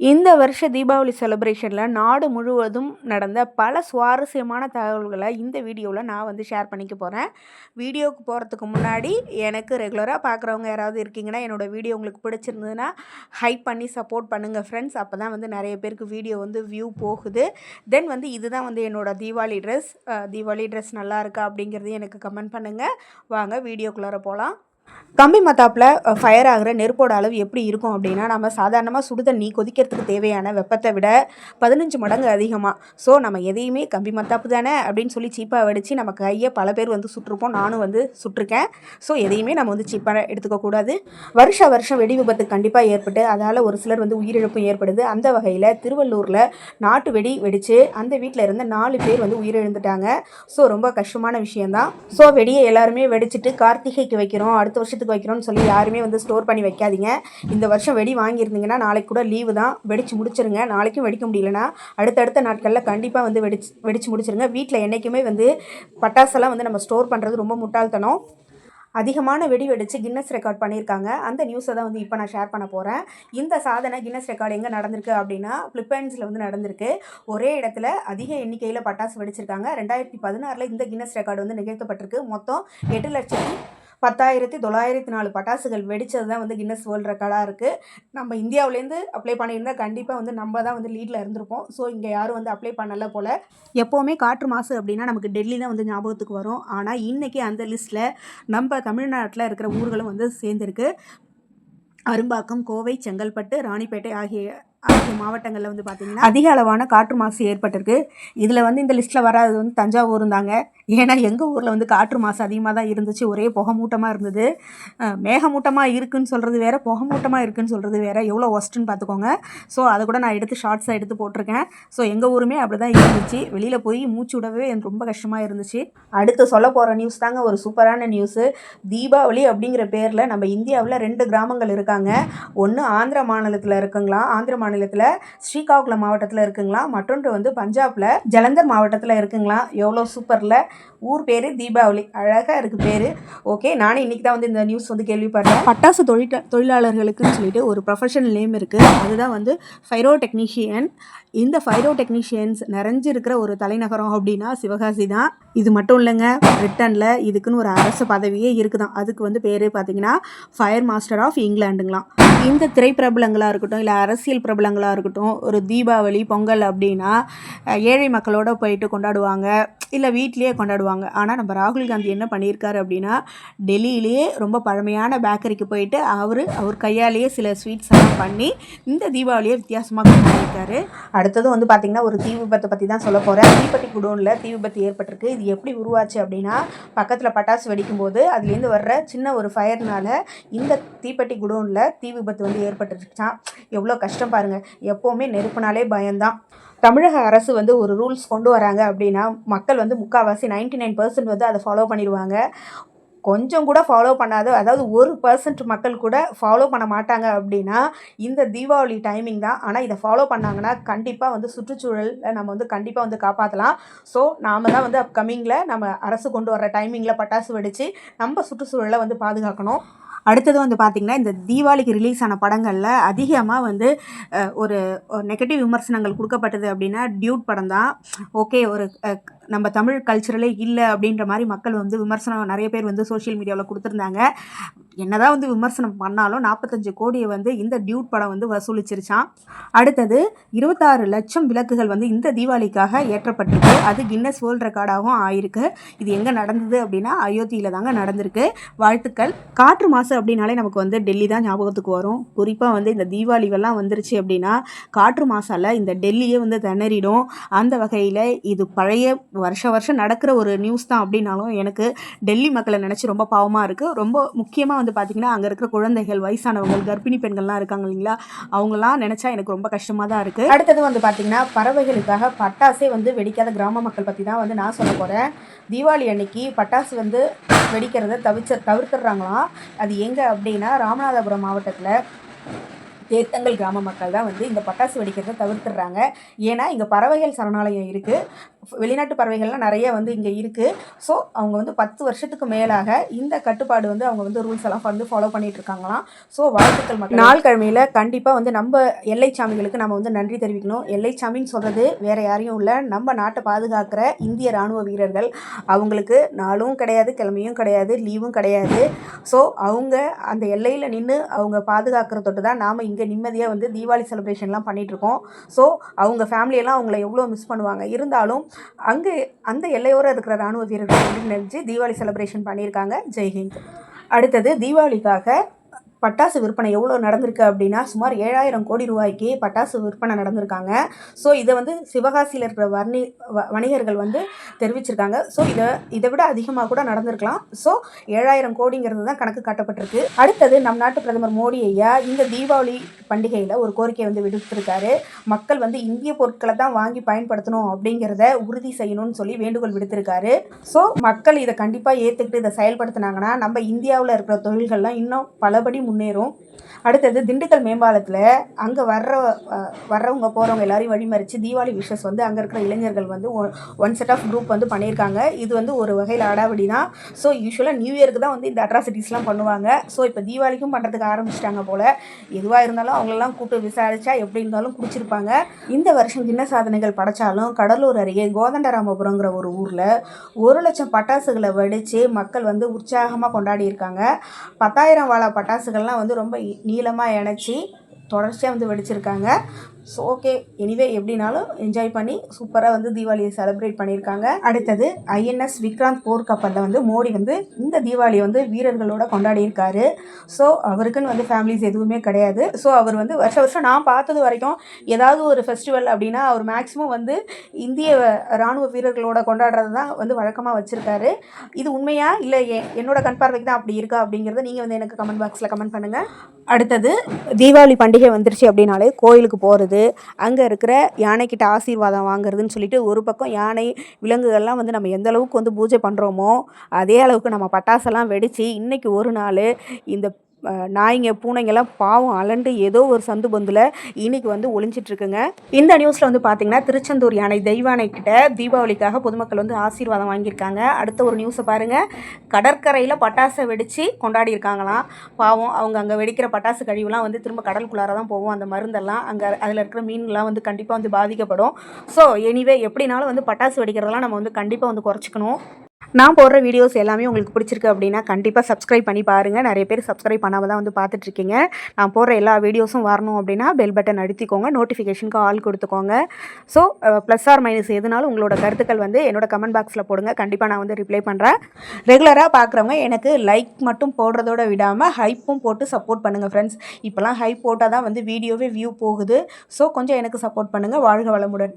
இந்த வருஷ தீபாவளி செலிப்ரேஷனில் நாடு முழுவதும் நடந்த பல சுவாரஸ்யமான தகவல்களை இந்த வீடியோவில் நான் வந்து ஷேர் பண்ணிக்க போகிறேன் வீடியோவுக்கு போகிறதுக்கு முன்னாடி எனக்கு ரெகுலராக பார்க்குறவங்க யாராவது இருக்கீங்கன்னா என்னோடய வீடியோ உங்களுக்கு பிடிச்சிருந்ததுன்னா ஹைப் பண்ணி சப்போர்ட் பண்ணுங்கள் ஃப்ரெண்ட்ஸ் அப்போ தான் வந்து நிறைய பேருக்கு வீடியோ வந்து வியூ போகுது. தென் வந்து இதுதான் வந்து என்னோடய தீபாவளி ட்ரெஸ் தீபாவளி ட்ரெஸ் நல்லா இருக்கா அப்படிங்கிறது எனக்கு கமெண்ட் பண்ணுங்கள் வாங்க வீடியோக்குள்ளார போகலாம் கம்பி மத்தாப்பில் ஃபயர் ஆகிற நெருப்போட அளவு எப்படி இருக்கும் அப்படின்னா நம்ம சாதாரணமாக சுடு தண்ணி கொதிக்கிறதுக்கு தேவையான வெப்பத்தை விட பதினஞ்சு மடங்கு அதிகமாக ஸோ நம்ம எதையுமே கம்பி மத்தாப்பு தானே அப்படின்னு சொல்லி சீப்பாக வெடித்து நம்ம கையை பல பேர் வந்து சுட்டிருப்போம். நானும் வந்து சுட்டிருக்கேன். ஸோ எதையுமே நம்ம வந்து சீப்பாக எடுத்துக்கக்கூடாது வருஷ வருஷம் வெடி விபத்து கண்டிப்பாக ஏற்பட்டு அதால் ஒரு சிலர் வந்து உயிரிழப்பும் ஏற்படுது. அந்த வகையில் திருவள்ளூரில் நாட்டு வெடி வெடித்து அந்த வீட்டில் இருந்த நாலு பேர் வந்து உயிரிழந்துட்டாங்க. ஸோ ரொம்ப கஷ்டமான விஷயந்தான் ஸோ வெடியை எல்லாருமே வெடிச்சிட்டு கார்த்திகைக்கு வைக்கிறோம். அடுத்த வருஷத்துக்கு வைக்கிறோம்னு சொல்லி யாருமே வந்து ஸ்டோர் பண்ணி வைக்காதீங்க. இந்த வருஷம் வெடி வாங்கியிருந்தீங்கன்னா நாளைக்கு கூட லீவு தான். வெடிச்சு முடிச்சிருங்க. நாளைக்கும் வெடிக்க முடியலன்னா அடுத்தடுத்த நாட்களில் கண்டிப்பாக வந்து வெடிச்சு வெடிச்சு முடிச்சிருங்க. வீட்டில் என்றைக்குமே வந்து பட்டாசெல்லாம் வந்து நம்ம ஸ்டோர் பண்ணுறது ரொம்ப முட்டாள்தனம். அதிகமான வெடி வெடித்து கின்னஸ் ரெக்கார்ட் பண்ணியிருக்காங்க. அந்த நியூஸை தான் வந்து இப்போ நான் ஷேர் பண்ண போகிறேன் இந்த சாதனை கின்னஸ் ரெக்கார்டு எங்கே நடந்திருக்கு அப்படின்னா பிலிப்பைன்ஸில் வந்து நடந்திருக்கு. ஒரே இடத்துல அதிக எண்ணிக்கையில் பட்டாசு வெடிச்சிருக்காங்க. ரெண்டாயிரத்தி பதினாறில் இந்த கின்னஸ் ரெக்கார்டு வந்து நிகழ்த்தப்பட்டிருக்கு. மொத்தம் எட்டு லட்சத்தி பத்தாயிரத்தி தொள்ளாயிரத்தி நாலு பட்டாசுகள் வெடித்தது தான் வந்து கின்னஸ் வேர்ல்டு ரெக்கார்டாக இருக்குது நம்ம இந்தியாவிலேருந்து அப்ளை பண்ணியிருந்தால் கண்டிப்பாக வந்து நம்ம தான் வந்து லீடில் இருந்திருப்போம். ஸோ இங்கே யாரும் வந்து அப்ளை பண்ணலை போல். எப்போவுமே காற்று மாசு அப்படின்னா நமக்கு டெல்லி தான் வந்து ஞாபகத்துக்கு வரும். ஆனால் இன்றைக்கி அந்த லிஸ்ட்டில் நம்ம தமிழ்நாட்டில் இருக்கிற ஊர்களும் வந்து சேர்ந்துருக்கு. அரும்பாக்கம் கோவை செங்கல்பட்டு ராணிப்பேட்டை ஆகிய ஆகிய மாவட்டங்களில் வந்து பார்த்திங்கன்னா அதிக அளவான காற்று மாசு ஏற்பட்டிருக்கு. இதில் வந்து இந்த லிஸ்ட்டில் வராது வந்து தஞ்சாவூர் இருந்தாங்க ஏன்னா எங்கள் ஊரில் வந்து காற்று மாசு அதிகமாக தான் இருந்துச்சு. ஒரே புகமூட்டமாக இருந்தது. மேகமூட்டமாக இருக்குதுன்னு சொல்கிறது வேறு புகமூட்டமாக இருக்குதுன்னு சொல்கிறது வேறு. எவ்வளோ ஒஸ்ட்டுன்னு பார்த்துக்கோங்க ஸோ அதை கூட நான் எடுத்து ஷார்ட்ஸாக எடுத்து போட்டிருக்கேன். ஸோ எங்கள் ஊருமே அப்படி தான் இருந்துச்சு. வெளியில் போய் மூச்சு விடவே எனக்கு ரொம்ப கஷ்டமாக இருந்துச்சு. அடுத்து சொல்ல போகிற நியூஸ் தாங்க ஒரு சூப்பரான நியூஸு தீபாவளி அப்படிங்கிற பேரில் நம்ம இந்தியாவில் ரெண்டு கிராமங்கள் இருக்காங்க. ஒன்று ஆந்திர மாநிலத்தில் இருக்குங்களா ஆந்திர மாநிலத்தில் ஸ்ரீகாகுளம் மாவட்டத்தில் இருக்குங்களா? மற்றொன்று வந்து பஞ்சாபில் ஜலந்தர் மாவட்டத்தில் இருக்குங்களா? எவ்வளோ சூப்பரில். ஊர் பேர் தீபாவளி. அழகாக இருக்குது பேர். ஓகே நானே இன்றைக்கி தான் வந்து இந்த நியூஸ் வந்து கேள்விப்பட்டேன். பட்டாசு தொழில் தொழிலாளர்களுக்குன்னு சொல்லிட்டு ஒரு ப்ரொஃபஷனல் நேம் இருக்குது அதுதான் வந்து ஃபைரோ டெக்னீஷியன் இந்த ஃபைரோ டெக்னீஷியன்ஸ் நிறைஞ்சிருக்கிற ஒரு தலைநகரம் அப்படின்னா சிவகாசி தான். இது மட்டும் இல்லைங்க பிரிட்டனில் இதுக்குன்னு ஒரு அரசு பதவியே இருக்குதான். அதுக்கு வந்து பேர் பார்த்தீங்கன்னா ஃபயர் மாஸ்டர் ஆஃப் இங்கிலாண்டுங்களாம் இந்த திரைப்பிரபலங்களாக இருக்கட்டும் இல்லை அரசியல் பிரபலங்களாக இருக்கட்டும் ஒரு தீபாவளி பொங்கல் அப்படின்னா ஏழை மக்களோடு போயிட்டு கொண்டாடுவாங்க இல்லை வீட்லேயே கொண்டாடுவாங்க. ஆனால் நம்ம ராகுல் காந்தி என்ன பண்ணியிருக்காரு அப்படின்னா டெல்லியிலேயே ரொம்ப பழமையான பேக்கரிக்கு போயிட்டு அவர் அவர் கையாலேயே சில ஸ்வீட்ஸ் எல்லாம் பண்ணி இந்த தீபாவளியை வித்தியாசமாக கொண்டாடிருக்காரு அடுத்தது வந்து பார்த்திங்கன்னா ஒரு தீ விபத்தை பற்றி தான் சொல்ல போகிறேன் தீப்பெட்டி குடோனில் தீ விபத்து ஏற்பட்டிருக்கு. இது எப்படி உருவாச்சு அப்படின்னா பக்கத்தில் பட்டாசு வெடிக்கும்போது அதுலேருந்து வர்ற சின்ன ஒரு ஃபயர்னால் இந்த தீப்பெட்டி குடோனில் தீ விபத்து வந்து ஏற்பட்டுருச்சா எவ்வளோ கஷ்டம் பாருங்கள் எப்போவுமே நெருப்புனாலே பயம்தான். தமிழக அரசு வந்து ஒரு ரூல்ஸ் கொண்டு வராங்க அப்படின்னா மக்கள் வந்து முக்கால்வாசி நைன்டி நைன் பர்சன்ட் வந்து அதை ஃபாலோ பண்ணிடுவாங்க. கொஞ்சம் கூட ஃபாலோ பண்ணாத அதாவது ஒரு பர்சன்ட் மக்கள் கூட ஃபாலோ பண்ண மாட்டாங்க அப்படின்னா இந்த தீபாவளி டைமிங் தான். ஆனால் இதை ஃபாலோ பண்ணாங்கன்னா கண்டிப்பாக வந்து சுற்றுச்சூழலில் நம்ம வந்து கண்டிப்பாக வந்து காப்பாற்றலாம் ஸோ நாம் தான் வந்து அப்கமிங்கில் நம்ம அரசு கொண்டு வர டைமிங்கில் பட்டாசு வெடித்து நம்ம சுற்றுச்சூழலை வந்து பாதுகாக்கணும். அடுத்தது வந்து பார்த்திங்கன்னா இந்த தீபாவளிக்கு ரிலீஸ் ஆன படங்களில் அதிகமாக வந்து ஒரு நெகட்டிவ் விமர்சனங்கள் கொடுக்கப்பட்டது அப்படின்னா டியூட் படம் தான். ஓகே ஒரு நம்ம தமிழ் கல்ச்சரலே இல்லை அப்படின்ற மாதிரி மக்கள் வந்து விமர்சனம் நிறைய பேர் வந்து சோஷியல் மீடியாவில் கொடுத்துருந்தாங்க. என்னதான் வந்து விமர்சனம் பண்ணாலும் நாற்பத்தஞ்சு கோடியை வந்து இந்த டியூட் படம் வந்து வசூலிச்சிருச்சான் அடுத்தது இருபத்தாறு லட்சம் விளக்குகள் வந்து இந்த தீபாவளிக்காக ஏற்றப்பட்டிருக்கு. அது கின்னஸ் வேர்ல்ட் ரெக்கார்டாகவும் ஆயிருக்கு. இது எங்கே நடந்தது அப்படின்னா அயோத்தியில் தாங்க நடந்திருக்கு. வாழ்த்துக்கள். காற்று மாசு அப்படின்னாலே நமக்கு வந்து டெல்லி தான் ஞாபகத்துக்கு வரும். குறிப்பாக வந்து இந்த தீபாவளிகள்லாம் வந்துருச்சு அப்படின்னா காற்று மாசால் இந்த டெல்லியே வந்து திணறிடும். அந்த வகையில் இது பழைய வருஷ வருஷம் நடக்கிற ஒரு நியூஸ் தான் அப்படின்னாலும் எனக்கு டெல்லி மக்களை நினச்சி ரொம்ப பாவமாக இருக்குது ரொம்ப முக்கியமாக வந்து பார்த்திங்கன்னா அங்கே இருக்கிற குழந்தைகள் வயசானவங்கள் கர்ப்பிணி பெண்கள்லாம் இருக்காங்க இல்லைங்களா? அவங்களாம் நினச்சா எனக்கு ரொம்ப கஷ்டமாக தான் இருக்குது அடுத்தது வந்து பார்த்திங்கன்னா பறவைகளுக்காக பட்டாசே வந்து வெடிக்காத கிராம மக்கள் பற்றி தான் வந்து நான் சொல்ல போகிறேன் தீபாவளி அன்னைக்கு பட்டாசு வந்து வெடிக்கிறத தவிச்ச தவிர்த்துடுறாங்களாம். அது எங்கே அப்படின்னா ராமநாதபுரம் மாவட்டத்தில் தேத்தங்கல் கிராம மக்கள் தான் வந்து இந்த பட்டாசு வெடிக்கிறத தவிர்த்துடுறாங்க. ஏன்னா இங்கே பறவைகள் சரணாலயம் இருக்குது வெளிநாட்டு பறவைகள்லாம் நிறைய வந்து இங்கே இருக்குது ஸோ அவங்க வந்து பத்து வருஷத்துக்கு மேலாக இந்த கட்டுப்பாடு வந்து அவங்க வந்து ரூல்ஸ் எல்லாம் வந்து ஃபாலோ பண்ணிட்டு இருக்காங்களாம். ஸோ வாழ்த்துக்கள் மக்கள். நாள் கிழமையில் கண்டிப்பாக வந்து நம்ம எல்லை சாமிகளுக்கு நம்ம வந்து நன்றி தெரிவிக்கணும். எல்லை சாமின்னு சொல்கிறது வேறு யாரையும் இல்லை. நம்ம நாட்டை பாதுகாக்கிற இந்திய ராணுவ வீரர்கள் அவங்களுக்கு நாளும் கிடையாது கிழமையும் கிடையாது லீவும் கிடையாது. ஸோ அவங்க அந்த எல்லையில் நின்று அவங்க பாதுகாக்கிற தொட்டு தான் நாம் இங்கே நிம்மதியாக வந்து தீபாவளி செலிப்ரேஷன்லாம் பண்ணிகிட்ருக்கோம் ஸோ அவங்க ஃபேமிலியெல்லாம் அவங்கள எவ்வளோ மிஸ் பண்ணுவாங்க. இருந்தாலும் அங்கே அந்த எல்லையோரம் இருக்கிற ராணுவ வீரர்கள் வந்து தீபாவளி செலிப்ரேஷன் பண்ணியிருக்காங்க. ஜெய்ஹிந்த். அடுத்தது தீபாவளிக்காக பட்டாசு விற்பனை எவ்வளோ நடந்திருக்கு அப்படின்னா சுமார் ஏழாயிரம் கோடி ரூபாய்க்கு பட்டாசு விற்பனை நடந்திருக்காங்க. ஸோ இதை வந்து சிவகாசியில் இருக்கிற வர்ணி வ வணிகர்கள் வந்து தெரிவிச்சிருக்காங்க. ஸோ இதை இதை விட அதிகமாக கூட நடந்திருக்கலாம். ஸோ ஏழாயிரம் கோடிங்கிறது தான் கணக்கு காட்டப்பட்டிருக்கு. அடுத்தது நம் நாட்டு பிரதமர் மோடி ஐயா இந்த தீபாவளி பண்டிகையில் ஒரு கோரிக்கை வந்து விடுத்திருக்காரு. மக்கள் வந்து இந்திய பொருட்களை தான் வாங்கி பயன்படுத்தணும் அப்படிங்கிறத உறுதி செய்யணும்னு சொல்லி வேண்டுகோள் விடுத்திருக்காரு. ஸோ மக்கள் இதை கண்டிப்பாக ஏற்றுக்கிட்டு இதை செயல்படுத்தினாங்கன்னா நம்ம இந்தியாவில் இருக்கிற தொழில்கள்லாம் இன்னும் பலபடி முன்னேறும் அடுத்தது திண்டுக்கல் மேம்பாலத்தில் அங்கே வர்ற வர்றவங்க போகிறவங்க எல்லாரையும் வழிமறித்து தீபாவளி விஷஸ் வந்து அங்கே இருக்கிற இளைஞர்கள் வந்து ஒன் செட் ஆஃப் குரூப் வந்து பண்ணியிருக்காங்க. இது வந்து ஒரு வகையில் அடாவடி தான் ஸோ யூஸ்வலாக நியூ இயருக்கு தான் வந்து இந்த அட்ராசிட்டிஸ்லாம் பண்ணுவாங்க. ஸோ இப்போ தீபாவளிக்கும் பண்ணுறதுக்கு ஆரம்பிச்சிட்டாங்க போல். எதுவாக இருந்தாலும் அவங்களெல்லாம் கூப்பிட்டு விசாரித்தா எப்படி இருந்தாலும் குடிச்சிருப்பாங்க. இந்த வருஷம் கின்ன சாதனைகள் படைச்சாலும் கடலூர் அருகே கோதண்டராமபுரங்கிற ஒரு ஊரில் ஒரு லட்சம் பட்டாசுகளை வெடித்து மக்கள் வந்து உற்சாகமாக கொண்டாடி இருக்காங்க பத்தாயிரம் வாழ பட்டாசுகள்லாம் வந்து ரொம்ப நீளமாக இணைச்சி தொடர்ச்சியாக வந்து வெடிச்சிருக்காங்க. ஸோ ஓகே எனிவே எப்படினாலும் என்ஜாய் பண்ணி சூப்பராக வந்து தீபாவளியை செலிப்ரேட் பண்ணியிருக்காங்க. அடுத்தது ஐஎன்எஸ் விக்ராந்த் போர்க்கப்பலில் வந்து மோடி வந்து இந்த தீபாவளியை வந்து வீரர்களோட கொண்டாடி இருக்காரு ஸோ அவருக்குன்னு வந்து ஃபேமிலிஸ் எதுவுமே கிடையாது. ஸோ அவர் வந்து வருஷ வருஷம் நான் பார்த்தது வரைக்கும் ஏதாவது ஒரு ஃபெஸ்டிவல் அப்படின்னா அவர் மேக்ஸிமம் வந்து இந்திய ராணுவ வீரர்களோட கொண்டாடுறது தான் வந்து வழக்கமாக வச்சுருக்காரு. இது உண்மையா? இல்லை என்னோட கண்பார்வைக்கு தான் அப்படி இருக்கா அப்படிங்கிறத நீங்கள் வந்து எனக்கு கமெண்ட் பாக்ஸில் கமெண்ட் பண்ணுங்கள் அடுத்தது தீபாவளி பண்டிகை வந்துருச்சு அப்படின்னாலே கோயிலுக்கு போகிறது அங்கே இருக்கிற யானைக்கிட்ட ஆசீர்வாதம் வாங்குறதுன்னு சொல்லிட்டு ஒரு பக்கம் யானை விலங்குகள்லாம் வந்து நம்ம எந்த அளவுக்கு வந்து பூஜை பண்ணுறோமோ அதே அளவுக்கு நம்ம பட்டாசெல்லாம் வெடித்து இன்றைக்கி ஒரு நாள் இந்த நாய்ங்க பூனைங்கெல்லாம் பாவம் அலண்டு ஏதோ ஒரு சந்து பந்தில் இன்னைக்கு வந்து ஒளிஞ்சிட்ருக்குங்க. இந்த நியூஸில் வந்து பார்த்தீங்கன்னா திருச்செந்தூர் யானை தெய்வானை கிட்ட தீபாவளிக்காக பொதுமக்கள் வந்து ஆசீர்வாதம் வாங்கியிருக்காங்க. அடுத்த ஒரு நியூஸை பாருங்கள் கடற்கரையில் பட்டாசை வெடித்து கொண்டாடி இருக்காங்களாம் பாவம் அவங்க அங்கே வெடிக்கிற பட்டாசு கழிவுலாம் வந்து திரும்ப கடலுக்குள்ளார தான் போகும். அந்த மருந்தெல்லாம் அங்கே அதில் இருக்கிற மீன்லாம் வந்து கண்டிப்பாக வந்து பாதிக்கப்படும். ஸோ எனிவே எப்படினாலும் வந்து பட்டாசு வெடிக்கிறதெல்லாம் நம்ம வந்து கண்டிப்பாக வந்து குறைச்சிக்கணும். நான் போடுற வீடியோஸ் எல்லாமே உங்களுக்கு பிடிச்சிருக்கு அப்படின்னா கண்டிப்பாக சப்ஸ்கிரைப் பண்ணி பாருங்கள் நிறைய பேர் சப்ஸ்கிரைப் பண்ணாமல் தான் வந்து பார்த்துட்ருக்கீங்க. நான் போடுற எல்லா வீடியோஸும் வரணும் அப்படின்னா பெல் பட்டன் அழுத்திக்கோங்க. நோட்டிஃபிகேஷனுக்கு ஆள் கொடுத்துக்கோங்க. ஸோ ப்ளஸ் ஆர் மைனஸ் எதுனாலும் உங்களோட கருத்துக்கள் வந்து என்னோட கமெண்ட் பாக்ஸில் போடுங்க. கண்டிப்பாக நான் வந்து ரிப்ளை பண்ணுறேன் ரெகுலராக பார்க்குறவங்க எனக்கு லைக் மட்டும் போடுறதோட விடாமல் ஹைப்பும் போட்டு சப்போர்ட் பண்ணுங்கள் ஃப்ரெண்ட்ஸ் இப்போலாம் ஹைப் போட்டால் தான் வந்து வீடியோவே வியூ போகுது. ஸோ கொஞ்சம் எனக்கு சப்போர்ட் பண்ணுங்கள் வாழ்க வளமுடன்.